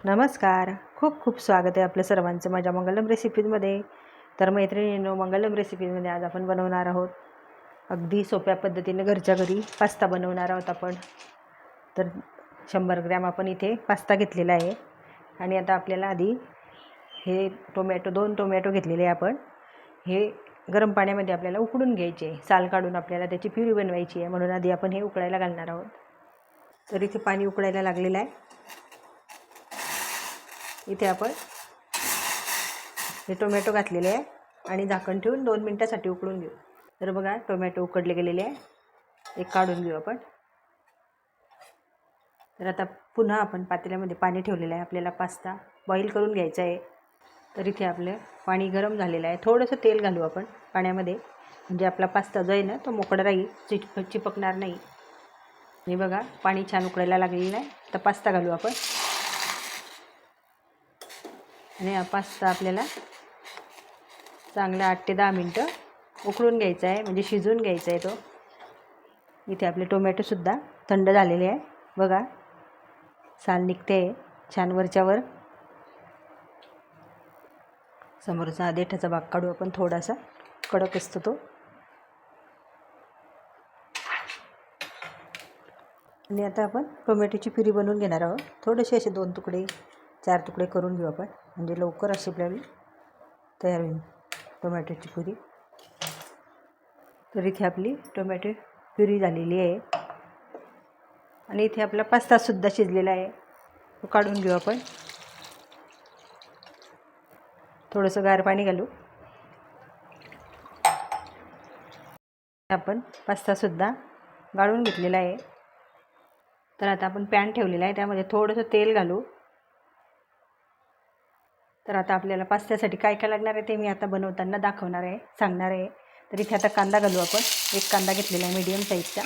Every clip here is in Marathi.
नमस्कार. खूप खूप स्वागत आहे आपलं सर्वांचं माझ्या मंगलम रेसिपीजमध्ये तर मैत्रिणींनो मंगलम रेसिपीजमध्ये आज आपण बनवणार आहोत अगदी सोप्या पद्धतीने घरच्या घरी पास्ता बनवणार आहोत आपण. तर शंभर ग्रॅम आपण इथे पास्ता घेतलेला आहे. आणि आता आपल्याला आधी हे टोमॅटो दोन टोमॅटो घेतलेले आहे आपण. हे गरम पाण्यामध्ये आपल्याला उकडून घ्यायचे साल काढून आपल्याला त्याची प्युरी बनवायची आहे. म्हणून आधी आपण हे उकळायला घालणार आहोत. तर इथे पाणी उकळायला लागलेलं आहे. इथे आपण हे टोमॅटो घातलेले आहे आणि झाकण ठेवून दोन मिनटासाठी उकळून घेऊ. तर बघा टोमॅटो उकडले गेलेले आहे. एक काढून घेऊ आपण. तर आता पुन्हा आपण पातेल्यामध्ये पाणी ठेवलेलं आहे. आपल्याला पास्ता बॉईल करून घ्यायचा आहे. तर इथे आपलं पाणी गरम झालेलं आहे. थोडंसं तेल घालू आपण पाण्यामध्ये. म्हणजे आपला पास्ता जो आहे ना तो मोकळा राहील. चिप चिपकणार नाही. हे बघा पाणी छान उकडायला लागलेलं आहे. तर पास्ता घालू आपण. आणि हा पास्ता आपल्याला चांगला आठ ते दहा मिनटं उकळून घ्यायचा आहे म्हणजे शिजवून घ्यायचा आहे तो. इथे आपले टोमॅटोसुद्धा थंड झालेले आहे. बघा साल निघते आहे छान वरच्यावर. समोरचा देठाचा भाग काढू आपण थोडासा कडक असतो तो. आणि आता आपण टोमॅटोची प्युरी बनवून घेणार आहोत. थोडेसे असे दोन तुकडे चार तुकडे करून घेऊ आपण. म्हणजे लवकर अशी आपल्याला तयार होईल टोमॅटोची पुरी. तर इथे आपली टोमॅटो प्युरी झालेली आहे. आणि इथे आपला पास्तासुद्धा शिजलेला आहे. तो काढून घेऊ आपण. थोडंसं गार पाणी घालू. आपण पास्तासुद्धा गाळून घेतलेला आहे. तर आता आपण पॅन ठेवलेला आहे. त्यामध्ये थोडंसं तेल घालू. तर आता आपल्याला पास्त्यासाठी काय काय लागणार आहे ते मी आता बनवताना दाखवणार आहे सांगणार आहे. तर इथे आता कांदा घालू आपण. एक कांदा घेतलेला आहे मीडियम साईजचा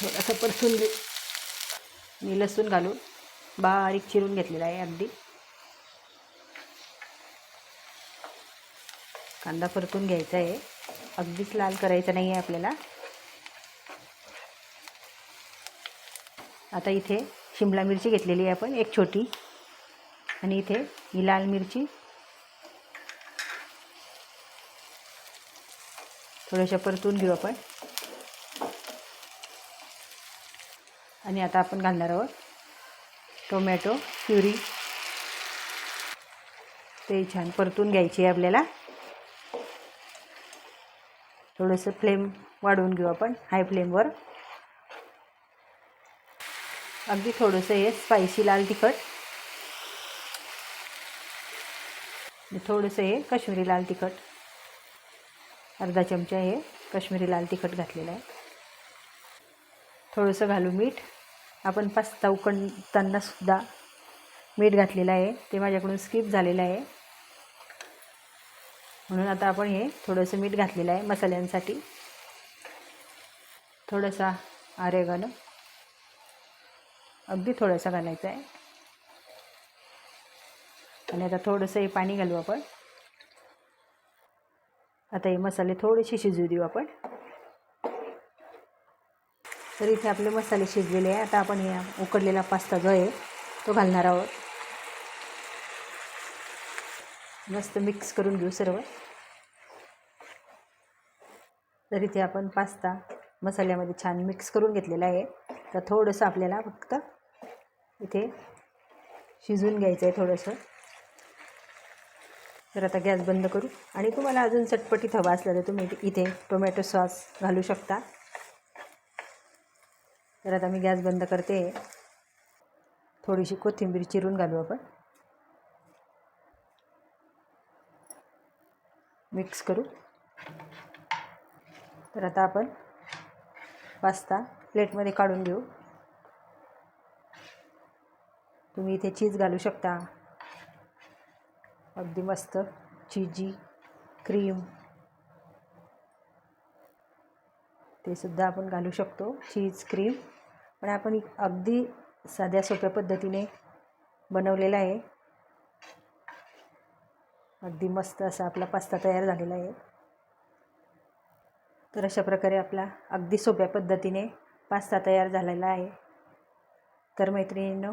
थोडासा परसून घेऊ मी लसूण घालून बारीक चिरून घेतलेला आहे अगदी. कांदा परतून घ्यायचा आहे. अगदीच लाल करायचा नाही आहे आपल्याला. आता इथे शिमला मिरची घेतलेली आहे आपण एक छोटी. आणि इथे ही लाल मिरची. थोड्याशा परतून घेऊ आपण. आणि आता आपण घालणार आहोत टोमॅटो प्युरी. ते छान परतून घ्यायची आहे आपल्याला. थोडंसं फ्लेम वाढवून घेऊ आपण हाय फ्लेमवर. अगदी थोडंसं हे स्पायसी लाल तिखट. थोडंसं हे काश्मिरी लाल तिखट. अर्धा चमचा हे काश्मिरी लाल तिखट घातलेलं आहे. थोडंसं घालू मीठ. आपण पास्ता उकडतानासुद्धा मीठ घातलेलं आहे. ते माझ्याकडून स्किप झालेलं आहे. म्हणून आता आपण हे थोडंसं मीठ घातलेलं आहे मसाल्यांसाठी. थोडंसा आरेगन. अगदी थोडंसं घालायचं आहे. आणि आता थोडंसं हे पाणी घालू आपण. आता हे मसाले थोडेसे शिजू देऊ आपण. तर इथे आपले मसाले शिजलेले आहे. आता आपण या उकडलेला पास्ता जो आहे तो घालणार आहोत. मस्त मिक्स करून घेऊ सर्व. तर इथे आपण पास्ता मसाल्यामध्ये छान मिक्स करून घेतलेला आहे. तर थोडंसं आपल्याला फक्त इथे शिजून घ्यायचं आहे थोडंसं. तर आता गॅस बंद करू. आणि तुम्हाला अजून चटपटीत हवा असला तर तुम्ही इथे टोमॅटो सॉस घालू शकता. तर आता मी गॅस बंद करते. थोडीशी कोथिंबीर चिरून घालू आपण. मिक्स करू. तर आता आपण पास्ता प्लेटमध्ये काढून घेऊ. तुम्ही इथे चीज घालू शकता. अगदी मस्त. Cheesy cream. ते सुद्धा आपण घालू शकतो. Cheese cream. पण आपण अगदी साध्या सोप्या पद्धतीने बनवलेला आहे. अगदी मस्त असा आपला पास्ता तयार झालेला आहे. तर अशा प्रकारे आपला अगदी सोप्या पद्धतीने पास्ता तयार झालेला आहे. तर मैत्रिणींनो